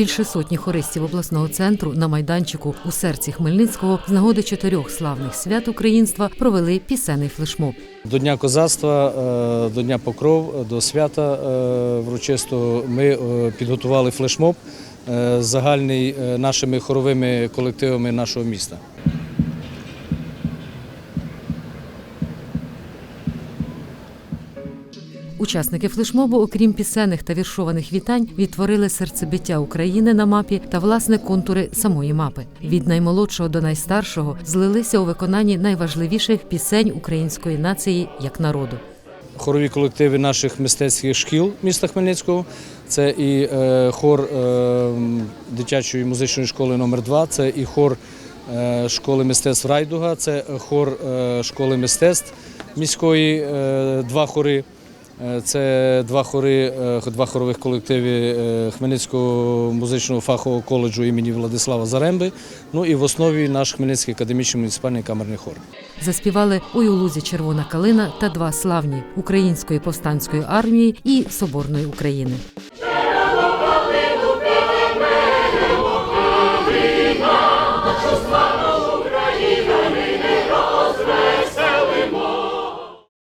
Більше сотні хористів обласного центру на майданчику у серці Хмельницького з нагоди чотирьох славних свят українства провели пісенний флешмоб. До Дня козацтва, е, до Дня Покров, до свята врочистого врочисто ми е, підготували флешмоб е, загальний е, нашими хоровими колективами нашого міста. Учасники флешмобу, окрім пісенних та віршованих вітань, відтворили серцебиття України на мапі та власне контури самої мапи. Від наймолодшого до найстаршого злилися у виконанні найважливіших пісень української нації як народу. Хорові колективи наших мистецьких шкіл міста Хмельницького. Це і е, хор е, дитячої музичної школи номер 2 це і хор е, школи мистецтв Райдуга, це хор школи мистецтв міської, два хори. Е, Це два хори, е, два хорових колективи е, Хмельницького музичного фахового коледжу імені Владислава Заремби. Ну і в основі наш Хмельницький академічний муніципальний камерний хор. Заспівали «Ой у лузі червона калина та два славні української повстанської армії і Соборної України.